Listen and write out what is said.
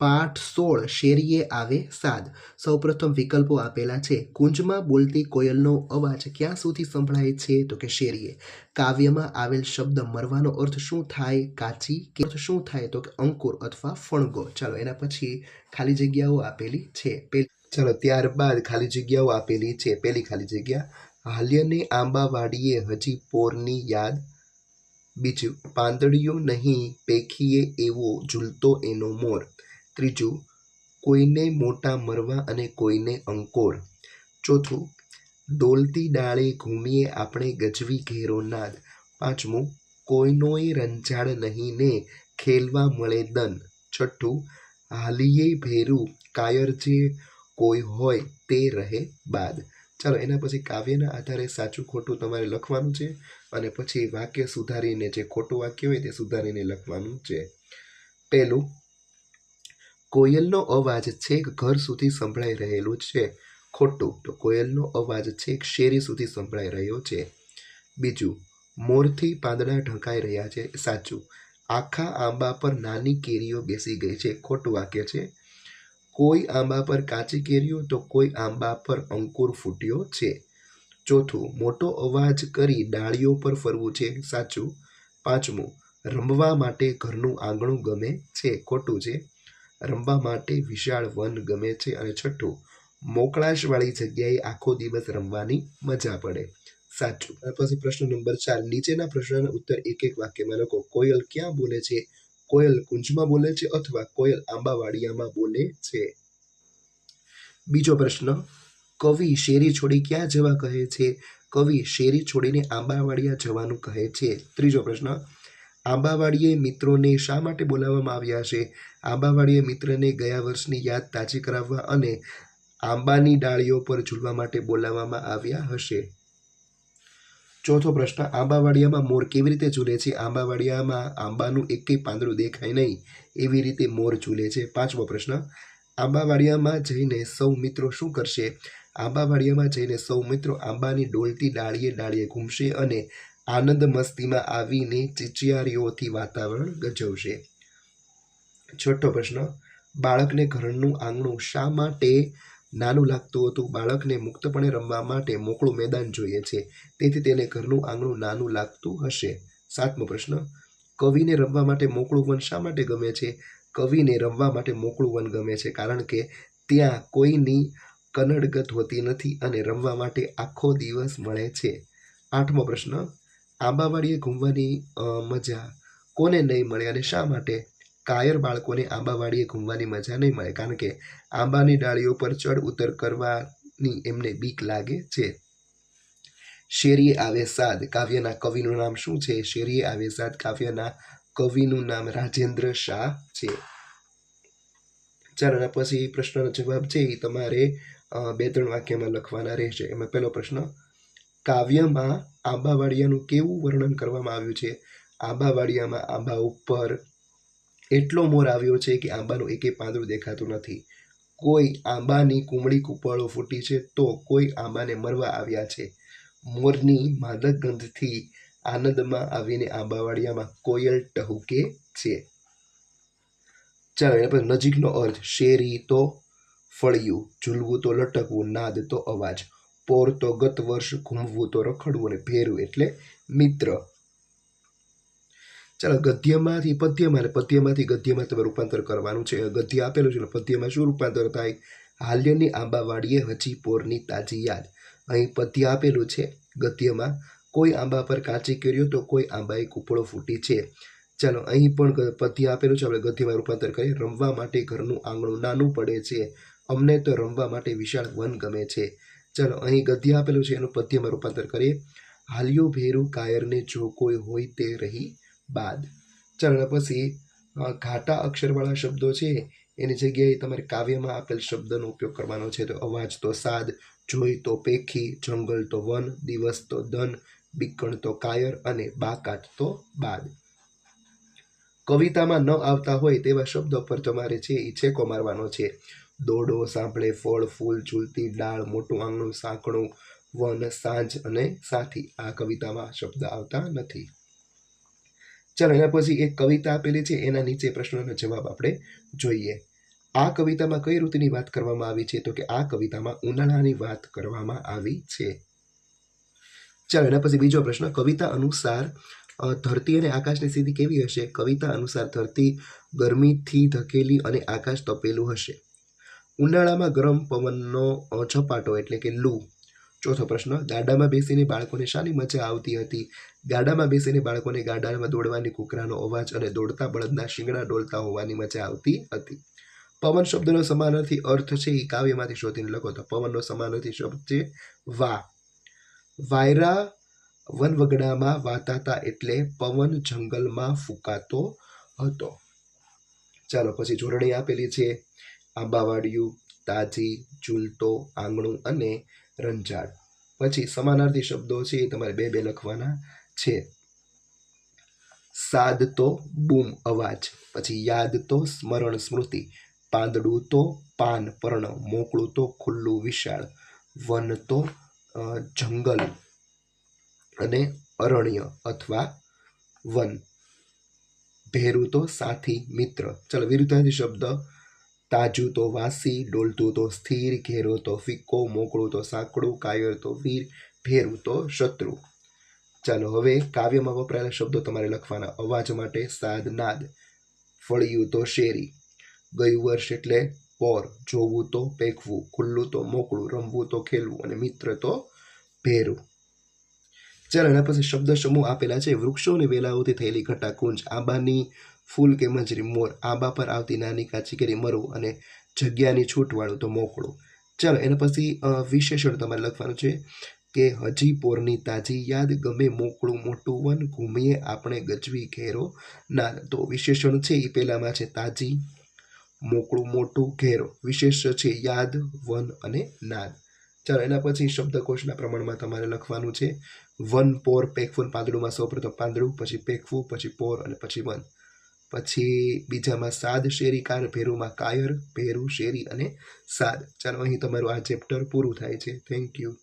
પાઠ સોળ શેરીએ આવે સાદ. સૌપ્રથમ વિકલ્પો આપેલા છે. કુંજમાં બોલતી કોયલનો અવાજ ક્યાં સુધી સંભળાય છે તો કે શેરીએ. કાવ્યમાં આવેલ શબ્દ મરવાનો અર્થ શું થાય, કાચી કે અર્થ શું થાય તો કે અંકુર અથવા ફણગો. ચાલો એના પછી ખાલી જગ્યાઓ આપેલી છે. પેલી ચાલો ત્યારબાદ ખાલી જગ્યાઓ આપેલી છે. પેલી ખાલી જગ્યા. હાલ્યને આંબાવાડીએ હજી પોરની યાદ. બીજું, પાંદડિયું નહીં, પેખીએ એવો ઝૂલતો એનો મોર. ત્રીજું, કોઈને મોટા મરવા અને કોઈને અંકોર. ચોથું, ડોલતી ડાળે ઘૂમીએ આપણે ગજવી ઘેરો નાદ. પાંચમું, કોઈનોય રંજાડ નહીં ને ખેલવા મળે દન. છઠ્ઠું, હાલીએ ભેરું કાયર જે કોઈ હોય તે રહે બાદ. ચાલો, એના પછી કાવ્યના આધારે સાચું ખોટું તમારે લખવાનું છે અને પછી વાક્ય સુધારીને જે ખોટું વાક્ય હોય તે સુધારીને લખવાનું છે. પહેલું કોયલનો અવાજ છેક ઘર સુધી સંભળાઈ રહેલું છે. ખોટું, તો કોયલનો અવાજ છેક શેરી સુધી સંભળાઈ રહ્યો છે. બીજું, મોરથી પાંદડા ઢંકાઈ રહ્યા છે. સાચું, આખા આંબા પર નાની કેરીઓ બેસી ગઈ છે. ખોટું વાક્ય છે. કોઈ આંબા પર કાચી કેરીઓ, તો કોઈ આંબા પર અંકુર ફૂટ્યો છે. ચોથું, મોટો અવાજ કરી ડાળીઓ પર ફરવું છે. સાચું. પાંચમું, રમવા માટે ઘરનું આંગણું ગમે છે. ખોટું છે. રમવા માટે વિશાળ વન ગમે છે અને છઠ્ઠું, મોકળાશવાળી જગ્યાએ આખો દિવસ રમવાની મજા પડે. સાચું. પછી પ્રશ્ન નંબર ચાર, નીચેના પ્રશ્નના ઉત્તર એક એક વાક્યમાં લખો. કોયલ ક્યાં બોલે છે? કોયલ કુંજમાં બોલે છે અથવા કોયલ આંબાવાડિયામાં બોલે છે? બીજો પ્રશ્ન, કવિ શેરી છોડી ક્યાં જવા કહે છે? કવિ શેરી છોડીને આંબાવાડિયા જવાનું કહે છે. ત્રીજો પ્રશ્ન આંબાવાડીએ મિત્રોને શા માટે બોલાવવામાં આવ્યા છે? આંબાવાડીએ મિત્રને ગયા વર્ષની યાદ તાજી કરાવવા અને આંબાની ડાળીઓ પર ઝૂલવા માટે બોલાવવામાં આવ્યા હશે. ચોથો પ્રશ્ન, આંબાવાડિયામાં મોર કેવી રીતે ઝૂલે છે? આંબાવાડિયામાં આંબાનું એકેય પાંદડું દેખાય નહીં એવી રીતે મોર ઝૂલે છે. પાંચમો પ્રશ્ન, આંબાવાડિયામાં જઈને સૌ મિત્રો શું કરશે? આંબાવાડિયામાં જઈને સૌ મિત્રો આંબાની ડોલતી ડાળીએ ડાળીએ ઘૂમશે અને આનંદ મસ્તીમાં આવીને ચિચિયારીઓથી વાતાવરણ ગજવશે. છઠ્ઠો પ્રશ્ન, બાળકને ઘરનું આંગણું શા માટે નાનું લાગતું હતું? બાળકને મુક્તપણે રમવા માટે મોકળું મેદાન જોઈએ છે, તેથી તેને ઘરનું આંગણું નાનું લાગતું હશે. સાતમો પ્રશ્ન, કવિને રમવા માટે મોકળું વન શા માટે ગમે છે? કવિને રમવા માટે મોકળું વન ગમે છે, કારણ કે ત્યાં કોઈની કનડગત હોતી નથી અને રમવા માટે આખો દિવસ મળે છે. આઠમો પ્રશ્ન આંબાવાડીએ ઘૂમવાની મજા કોને નહીં મળે અને શા માટે કાયર બાળકોને આંબાવાડીએ ઘૂમવાની મજા નહીં મળે? કારણ કે આંબાની ડાળીઓ પર ચડ ઉતર કરવાની એમને બીક લાગે છે. શેરીએ આવે સાદ કાવ્યના કવિનું નામ શું છે? શેરીએ આવે સાદ કાવ્યના કવિનું નામ રાજેન્દ્ર શાહ છે. ચાલો પછી પ્રશ્નનો જવાબ છે એ તમારે બે ત્રણ વાક્યમાં લખવાના રહેશે. એમાં પહેલો પ્રશ્ન કાવ્યમાં આંબાવાડિયાનું કેવું વર્ણન કરવામાં આવ્યું છે? આંબાવાડિયામાં આંબા ઉપર એટલો મોર આવ્યો છે કે આંબાનું એકે પાંદડું દેખાતું નથી. કોઈ આંબાની કુમળી કુપળો ફૂટી છે તો કોઈ આંબાને મરવા આવ્યા છે. મોરની માદક ગંધથી આનંદમાં આવીને આંબાવાડિયામાં કોયલ ટહુકે છે. ચાલો એના પછી નજીકનો અર્થ શેરી તો ફળિયું, ઝૂલવું તો લટકવું, નાદ તો અવાજ. પોર તો ગત વર્ષ ઘૂમવું તો રખડવું અને ભેરું એટલે મિત્ર. ચાલો, ગદ્યમાંથી પદ્યમાં અને પદ્યમાંથી ગદ્યમાં તમે રૂપાંતર કરવાનું છે. ગદ્ય આપેલું છે પદ્યમાં શું રૂપાંતર થાય? હાલ્યની આંબાવાડીએ હજી પોરની તાજી યાદ. અહીં પદ્ય આપેલું છે, ગદ્યમાં, કોઈ આંબા પર કાચી કર્યો તો કોઈ આંબાએ કૂપળો ફૂટી છે. ચાલો, અહીં પણ પદ્ય આપેલું છે, આપણે ગદ્યમાં રૂપાંતર કરીએ. રમવા માટે ઘરનું આંગણું નાનું પડે છે. અમને તો રમવા માટે વિશાળ વન ગમે છે. ચાલો, અહીં ગદ્ય આપેલું છે, એનું પદ્યમાં રૂપાંતર કરીએ. હાલ્યો ભેરું કાયરને જો કોઈ હોય તે રહી બાદ. ચાલો, પછી ઘાટા અક્ષરવાળા શબ્દો છે, એની જગ્યાએ તમારે કાવ્યમાં આપેલ શબ્દનો ઉપયોગ કરવાનો છે. તો અવાજ તો સાદ, જોઈ તો પેખી, જંગલ તો વન, દિવસ તો દન બીકણ તો કાયર અને બાકાત તો બાદ. કવિતામાં ન આવતા હોય તેવા શબ્દો પર તમારે છે એ છેકો મારવાનો છે દોડો, સાંભળે ફળ, ફૂલ ઝૂલતી ડાળ મોટું આંગણું સાંકણું વન, સાંજ અને સાથી. આ કવિતામાં શબ્દ આવતા નથી. ચાલો, એના પછી એક કવિતા આપેલી છે. એના નીચે પ્રશ્નોનો જવાબ આપણે જોઈએ. આ કવિતામાં કઈ ઋતુની વાત કરવામાં આવી છે? તો કે આ કવિતામાં ઉનાળાની વાત કરવામાં આવી છે. ચાલો, એના પછી બીજો પ્રશ્ન. કવિતા અનુસાર ધરતી અને આકાશની સ્થિતિ કેવી હશે? કવિતા અનુસાર ધરતી ગરમીથી ધકેલી અને આકાશ તપેલું હશે. ઉનાળામાં ગરમ પવનનો ઝપાટો એટલે કે લૂ. ચોથો પ્રશ્ન, ગાડામાં બેસીને બાળકોને શાની મજા આવતી હતી? ગાડામાં બેસીને બાળકોને ગાડામાં દોડવાની કૂકરાનો અવાજ અને દોડતા બળદના શિંગડા ડોલતા હોવાની મજા આવતી હતી. પવન શબ્દનો સમાનાર્થી અર્થ છે એ કાવ્યમાંથી શોધીને લખો તો પવનનો સમાનાર્થી શબ્દ છે વા. વાયરા વનવગડામાં વાતાતા એટલે પવન જંગલમાં ફૂંકાતો હતો. ચાલો, પછી જોડણી આપેલી છે. આંબાવાડિયું, તાજી, ઝૂલતો, આંગણું અને રંજાડ પછી સમાનાર્થી શબ્દો છે એ તમારે બે બે લખવાના છે. સાદ તો બૂમ અવાજ, પછી યાદ તો સ્મરણ સ્મૃતિ, પાંદડું તો પાન પર્ણ, મોકળું તો ખુલ્લું વિશાળ, વન તો જંગલ અને અરણ્ય અથવા વન. ભેરું તો સાથી મિત્ર. ચાલો વિરુદ્ધાર્થી શબ્દ તાજું તો વાસી, ડોલતું તો સ્થિર, ઘેરો તો ફિક્કો, મોકળું તો સાંકડું, કાયર તો વીર, ભેરું તો શત્રુ. ચાલો હવે કાવ્યમાં વપરાયેલા શબ્દો તમારે લખવાના. અવાજ માટે સાદ નાદ, ફળિયું તો શેરી. ગયું વર્ષ એટલે પોર, જોવું તો પેકવું, ખુલ્લું તો મોકળું, રમવું તો ખેલવું અને મિત્ર તો ભેરું. ચાલો એના પછી શબ્દ સમૂહ આપેલા છે. વૃક્ષો અને વેલાઓથી થયેલી ઘટા કુંજ આંબાની ફૂલ કે મજરી મોર આંબા પર આવતી નાની કાચી કેરી મરવું અને જગ્યાની છૂટવાળું તો મોકળું. ચાલો એના પછી વિશેષણ તમારે લખવાનું છે કે હજી પોરની તાજી યાદ ગમે મોકળું મોટું વન ઘૂમીએ આપણે ગજવી ઘેરો ના તો વિશેષણ છે એ પહેલામાં છે તાજી, મોકળું મોટું ઘેરો. વિશેષ છે યાદ, વન અને નાદ. ચાલો એના પછી શબ્દકોશના પ્રમાણમાં તમારે લખવાનું છે વન પોર પેકફૂન પાંદડુંમાં સૌપ્રથમ પાંદડું, પછી પેકવું પછી પોર અને પછી વન. પછી બીજામાં સાદ, શેરી કાર ભેરુમાં કાયર, ભેરુ, શેરી અને સાદ. ચાલો, અહીં તમારું આ ચેપ્ટર પૂરું થાય છે. Thank you